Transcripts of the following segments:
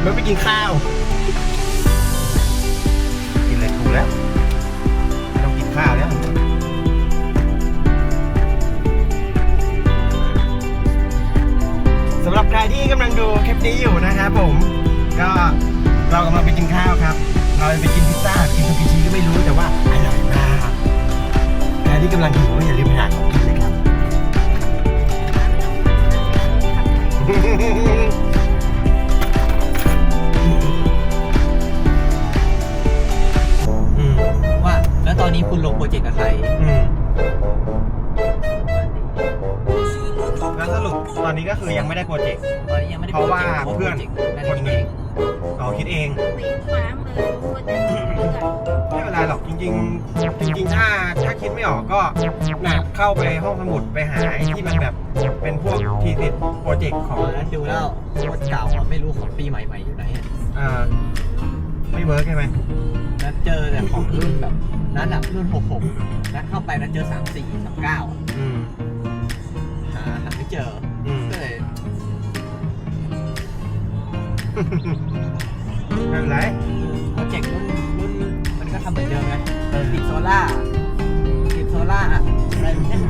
บรถไปกินข้าว กินอะไรถูกแล้วไม่ต้องกินข้าวแล้วสำหรับใครที่กำลังดูคลิปนี้อยู่นะครับผม ก็เรากำลังไปกินข้าวครับ เราไปกินพิซซ่ากินซูกิชิก็ไม่รู้แต่ว่าอร่อยมากใครที่กำลังหิวก็อย่าลืมไปหาของ อนนี้ก็คือยังไม่ได้โปรเจกต์ ตอนนี้ยังไม่ได้เพราะว่าโปจกต์เพื่อนนั่นคนหนึ่เองงเราคิดเองสีฟ้ามือพูดจะเลือกไม่เป็นไรหรอกจริงๆ จริงๆ ถ้าถ้าคิดไม่ออกก็น่ะเข้าไปห้องสมุดไปหาไอ้ที่มันแบบเป็นพวกทีสิทโปรเจกต์ของตอนนั้นดูแล้วโคตรเก่าอะไม่รู้ของปีใหม่ๆอยู่ไหนอะอ่าไม่เวิร์กใช่ไหมนั้นเจอแต่ของรุ่นแบบนั้นอะรุ่น66นั้นเข้าไปนั้นเจอ 34 39อะอืมหาหาไม่เจอ ไม่เป็นไรโปรเจกต์รุ่นรุ่นมันก็ทำเหมือนเดิมไงเออติดโซล่าติดโซล่าอะอะไรแบบเนี้ย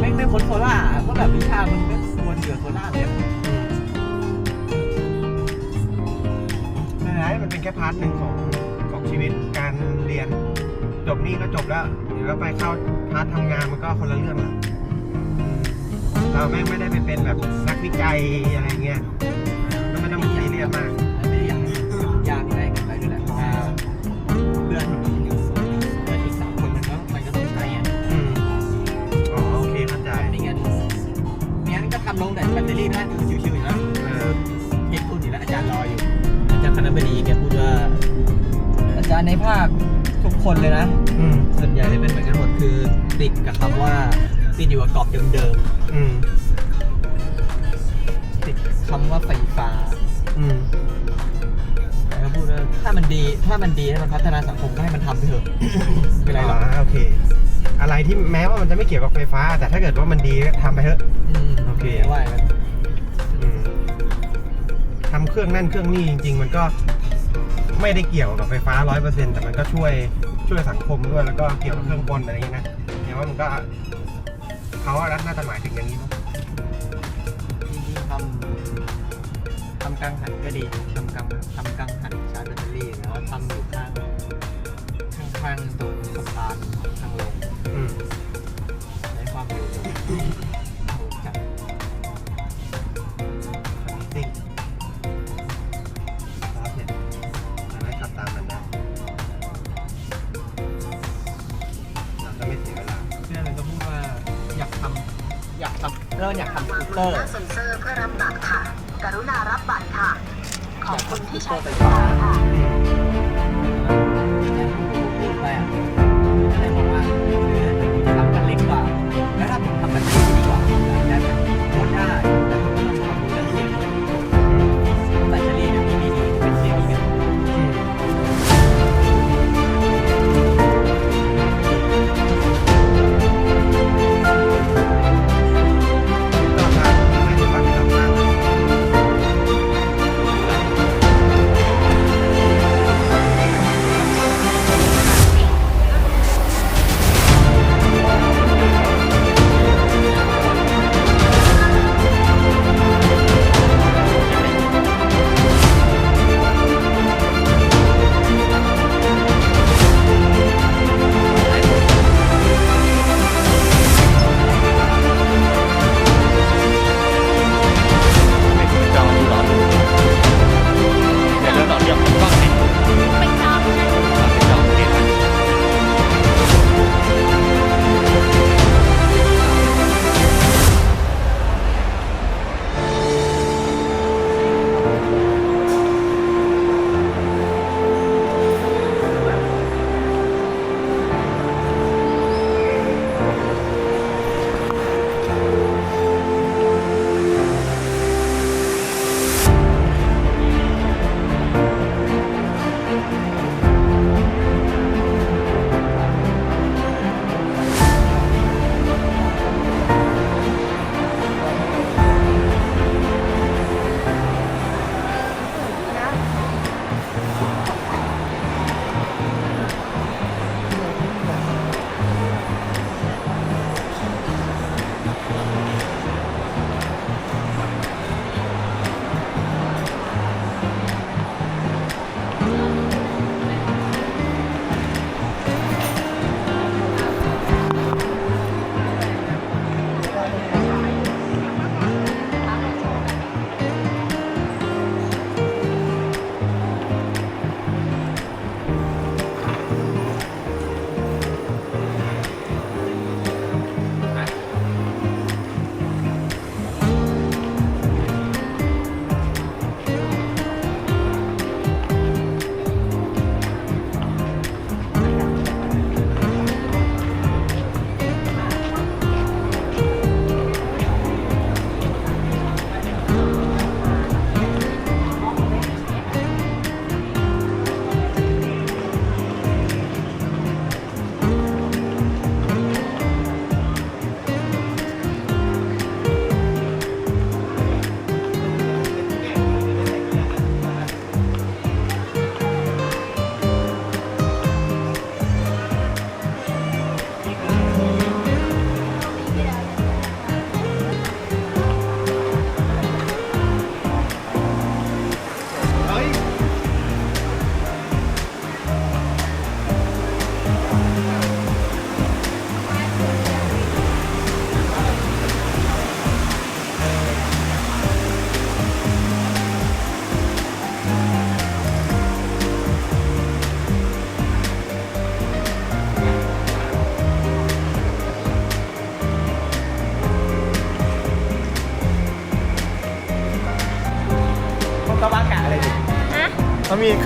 ไม่ไม่พ้นโซล่าอะก็แบบวิชามันก็ควรเกี่ยวโซล่าเนี่ยอืมไม่เป็นไรมันเป็นแค่พาร์ทหนึ่งของของชีวิตการเรียน จบนี่ก็จบแล้วเดี๋ยวเราไปเข้าพาร์ททำงานมันก็คนละเรื่องละอืมเราแม่งไม่ได้ไปเป็นแบบนักวิจัยอะไรเงี้ยก็ไม่ต้ องซีเรียากไม่ได้อยากยากอะไรกันไปด้วยแหละเพราะว่าเพื่อนเพื่อนอีกสามคนมันก็มันก็ต้องใช้อะอืมอ๋อโอเคเข้าใจไม่งั้นไม่งั้นก็ทำลงแต่แบตเตอรี่ได้ชิวๆอยู่แล้วเออเฮ็ดพูดอยู่แล้วอาจารย์รออยู่ อาจารย์คณะบดีแกพูดว่า อาจารย์ในภาคทุกคนเลยนะ อืมส่วนใหญ่เลยเป็นเหมือนกันหมดคือติดกับคำว่าติดอยู่กับกรอบเดิมอืมๆติดคำว่าไฟฟ้า อืมแต่ก็พูดว่าถ้ามันดี ถ้ามันดีถ้ามันพัฒนาสังคมก็ให้มันทำไปเถอะ ไม่เป็นไรหรอกอ่าโอเค อะไรที่แม้ว่ามันจะไม่เกี่ยวกับไฟฟ้า แต่ถ้าเกิดว่ามันดีก็ทำไปเถอะ อืมโอเค ไม่ว่ากันอืมทำเครื่องนั่นเครื่องนี่จริง ๆ มันก็ไม่ได้เกี่ยวกับไฟฟ้าร้อยเปอร์เซ็นแต่มันก็ช่วยช่วยสังคมด้วยแล้วก็เกี่ยวกับเครื่องกลอะไรอย่างนี้นะเห็นว่ามันก็เขาว่าน่าจะหมายถึงอย่างนี้มั้ง ทำกังหันก็ดีทำกังทำกังหันชาร์จแบตเตอรี่แล้วทำอยู่ข้างข้างๆตรงสะพานทางลงอืมใช้ความเร็วสูงสูงจัดจริงครับเนี่ยสามารถขับตามมันได้เราจะไม่เสียเวลา เพื่อนมันก็พูดว่าอยากทำอยากทำเริ่มอยากทำสกูตเตอร์ เซ็นเซอร์เพื่อรับบัตรค่ะ กรุณารับบัตรค่ะ ขอบคุณที่ใช้บริการค่ะ พูดไปอะก็เลยบอกว่า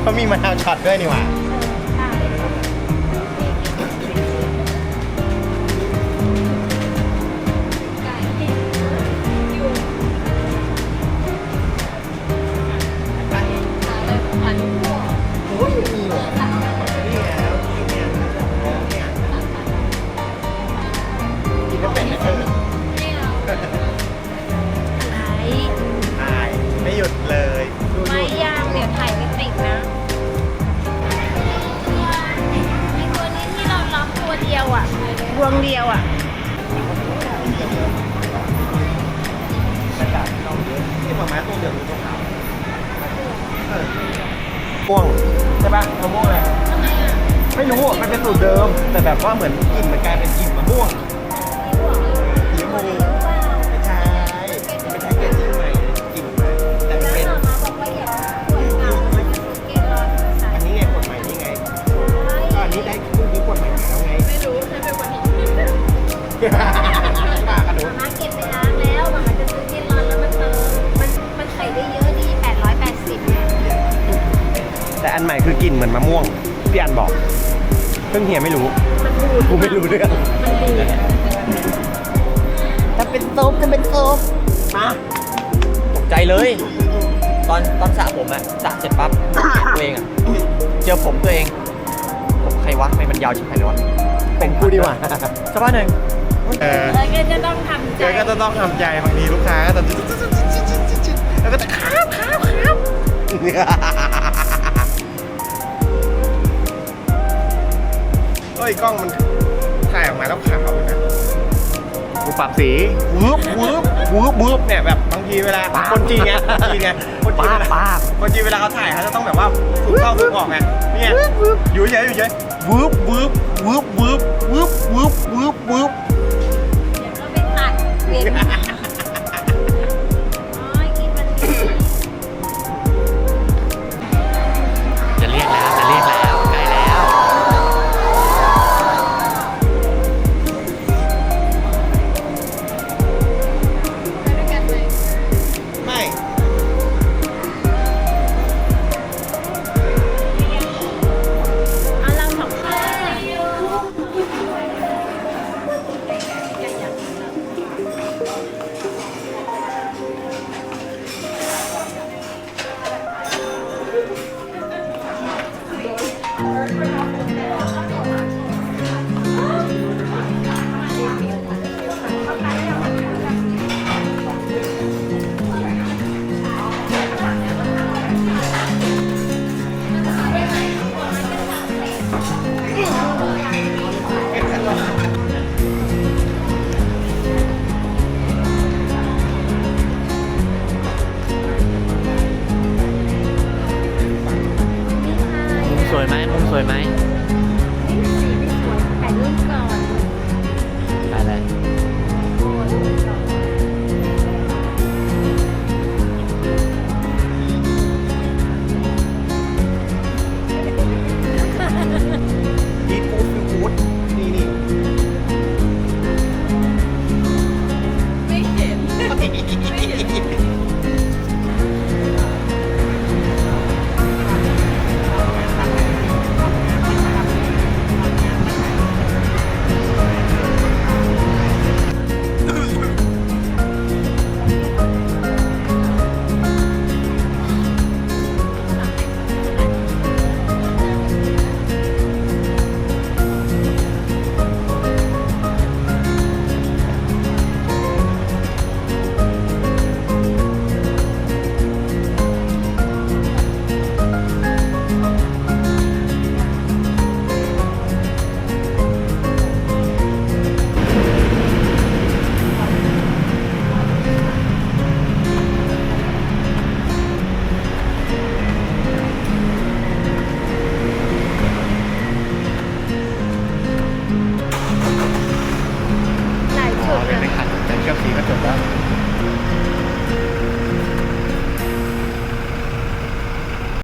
เขามีเขามีมะนาวช็อตด้วยนี่หว่า พวงเดียวอะบรรยากาศเราเยอะที่มาม้าตัวเหลืองหรือตัวขาวม่วงใช่ปะมะม่วงอะไรไมอะไม่รู้มันเป็นสูตรเดิม แต่แบบว่าเหมือนกลิ่นมันกลายเป็นกลิ่นมะม่วงสีชมพู ปากระโดดมาเก็บไปล้างแล้วมันจะซื้อเกลอนแล้วมันเติมมันมันใส่ได้เยอะดี 880เนี่ยแต่อันใหม่คือกลิ่นเหมือนมะม่วงพี่อันบอกเพิ่งเฮียไม่รู้ มันบูดกูไม่รู้เรื่องมันบูดถ้าเป็นโซุปจะเป็นโซุปมาตกใจเลย ตอนตอนสระผมอะสระเสร็จปั๊บตัวเองอะเจอผมตัวเองผมใครวะทำไมมันยาวชิบหายเลยวะเป็นกูดีกว่าสักพักหนึ่ง เออแล้วก็จะต้องทำใจเดี๋ยวก็จะต้องทำใจบางทีลูกค้าก็จะแล้วก็จะครับครับครับเฮ้ยกล้องมันถ่ายออกมาแล้วขาวอยู่นะกูปรับสีวืบวืบวืบวืบเนี่ยแบบบางทีเวลาคนจีนไงคนจีนไงคนจีนป้าเวลาป้าคนจีนเวลาเขาถ่ายเขาจะต้องแบบว่าสูงเข้าสูงออกไงนี่ไงอยู่เฉยอยู่เฉยวืบวืบวืบวืบวืบวืบวืบ Yeah. สวยไหม